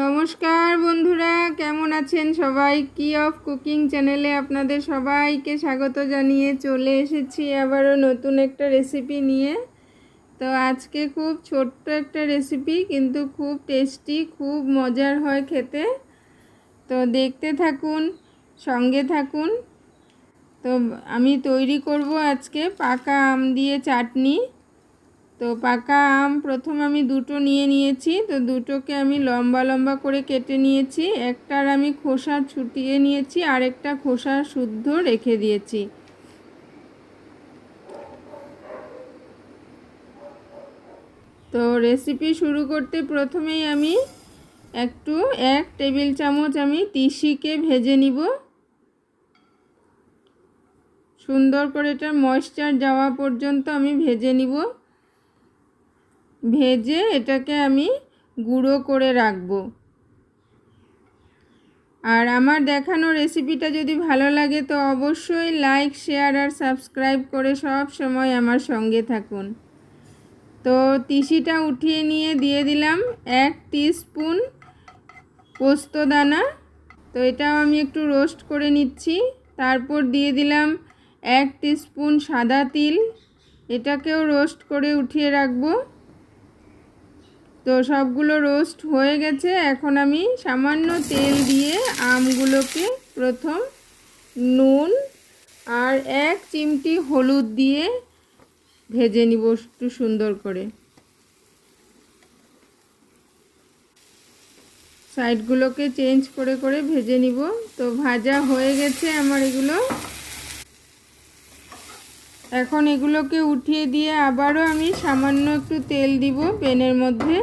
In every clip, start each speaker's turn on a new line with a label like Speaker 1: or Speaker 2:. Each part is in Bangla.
Speaker 1: নমস্কার বন্ধুরা, কেমন আছেন সবাই? কি অফ কুকিং চ্যানেলে আপনাদের সবাইকে স্বাগত জানিয়ে চলে এসেছি আবারও নতুন একটা রেসিপি নিয়ে। তো আজকে খুব ছোট্ট একটা রেসিপি কিন্তু খুব টেস্টি খুব মজার হয় খেতে। তো দেখতে থাকুন, সঙ্গে থাকুন। তো আমি তৈরি করব আজকে পাকা আম দিয়ে চাটনি। তো পাকা আম প্রথম আমি দুটো নিয়ে নিয়েছি, তো দুটোকে আমি লম্বা লম্বা করে কেটে নিয়েছি। একটার আমি খোসা ছুটিয়ে নিয়েছি আর একটা খোসা শুদ্ধ রেখে দিয়েছি। তো রেসিপি শুরু করতে প্রথমেই আমি একটু এক টেবিল চামচ আমি তিসিকে ভেজে নিব। সুন্দর করে এটা ময়েশ্চার যাওয়া পর্যন্ত আমি ভেজে নিব। ভেজে এটাকে আমি গুঁড়ো করে রাখব। আর আমার দেখানো রেসিপিটা যদি ভালো লাগে তো অবশ্যই লাইক শেয়ার আর সাবস্ক্রাইব করে সব সময় আমার সঙ্গে থাকুন। তো তিসিটা উঠিয়ে নিয়ে দিয়ে দিলাম এক স্পুন পোস্ত দানা। তো এটাও আমি একটু রোস্ট করে নিচ্ছি। তারপর দিয়ে দিলাম এক স্পুন সাদা তিল। এটাকেও রোস্ট করে উঠিয়ে রাখব। তো সবগুলো রোস্ট হয়ে গেছে। এখন আমি সামান্য তেল দিয়ে আমগুলোকে প্রথম নুন আর এক চিমটি হলুদ দিয়ে ভেজে নিব একটু সুন্দর করে। সাইডগুলোকে চেঞ্জ করে করে ভেজে নিব। তো ভাজা হয়ে গেছে আমার এগুলো। এখন এগুলোকে উঠিয়ে দিয়ে আবারও আমি সামান্য একটু তেল দিব পেনের মধ্যে।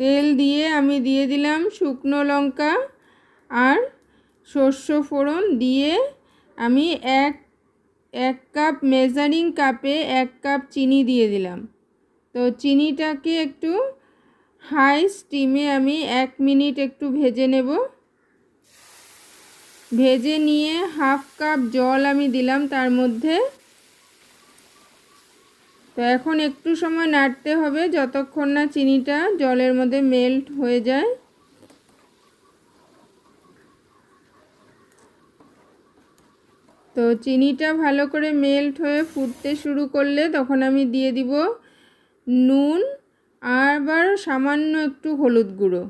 Speaker 1: তেল দিয়ে আমি দিয়ে দিলাম শুকনো লঙ্কা আর শস্য ফোড়ন দিয়ে আমি এক এক কাপ মেজারিং কাপে এক কাপ চিনি দিয়ে দিলাম। তো চিনিটাকে একটু হাই স্টিমে আমি এক মিনিট একটু ভেজে নেব। ভেজে নিয়ে হাফ কাপ জল আমি দিলাম তার মধ্যে। তো এখন একটু সময় নাড়তে হবে যতক্ষণ না চিনিটা জলের মধ্যে মেল্ট হয়ে যায়। তো চিনিটা ভালো করে মেল্ট হয়ে ফুটতে শুরু করলে তখন আমি দিয়ে দিব নুন আবার সামান্য একটু হলুদ গুঁড়ো।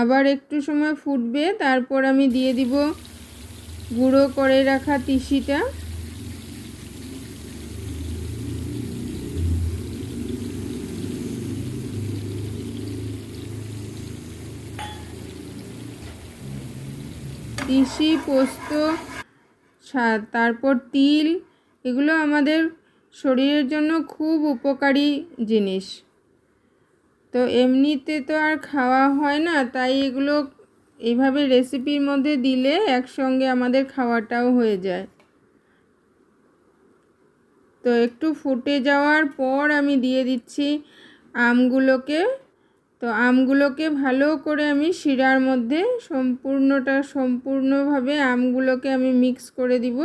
Speaker 1: আবার একটু সময় ফুটবে, তারপর আমি দিয়ে দিব গুঁড়ো করে রাখা তিসিটা। তিসি, পোস্ত তারপর তিল, এগুলো আমাদের শরীরের জন্য খুব উপকারী জিনিস। তো এমনিতে তো আর খাওয়া হয় না, তাই এগুলো এইভাবে রেসিপির মধ্যে দিলে একসঙ্গে আমাদের খাওয়াটাও হয়ে যায়। তো একটু ফুটে যাওয়ার পর আমি দিয়ে দিচ্ছি আমগুলোকে। তো আমগুলোকে ভালো করে আমি শিরার মধ্যে সম্পূর্ণটা সম্পূর্ণভাবে আমগুলোকে আমি মিক্স করে দিব।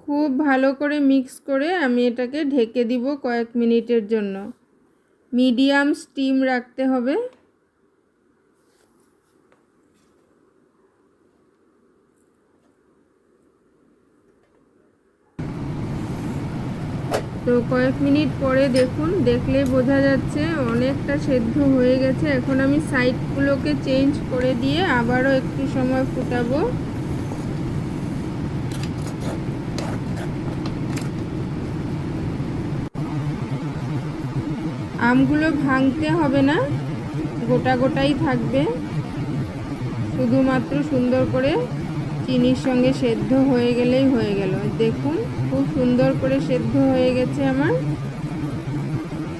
Speaker 1: খুব ভালো করে মিক্স করে আমি এটাকে ঢেকে দিব কয়েক মিনিটের জন্য। মিডিয়াম স্টিম রাখতে হবে। তো কয়েক মিনিট পরে দেখুন দেখলে বোঝা যাচ্ছে অনেকটা সেদ্ধ হয়ে গেছে। এখন আমি সাইডগুলোকে চেঞ্জ করে দিয়ে আবারও একটু সময় ফুটাবো। আমগুলো ভাঙতে হবে না, গোটা গোটাই থাকবে। শুধুমাত্র সুন্দর করে চিনির সঙ্গে সেদ্ধ হয়ে গেলেই হয়ে গেল। দেখুন, খুব সুন্দর করে সেদ্ধ হয়ে গেছে আমার।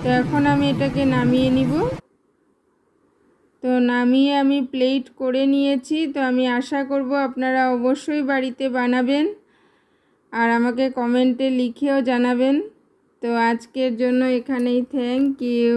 Speaker 1: তো এখন আমি এটাকে নামিয়ে নিব। তো নামিয়ে আমি প্লেট করে নিয়েছি। তো আমি আশা করব আপনারা অবশ্যই বাড়িতে বানাবেন। আর আমাকে কমেন্টে লিখেও জানাবেন। তো আজকের জন্য এখানেই থ্যাংক ইউ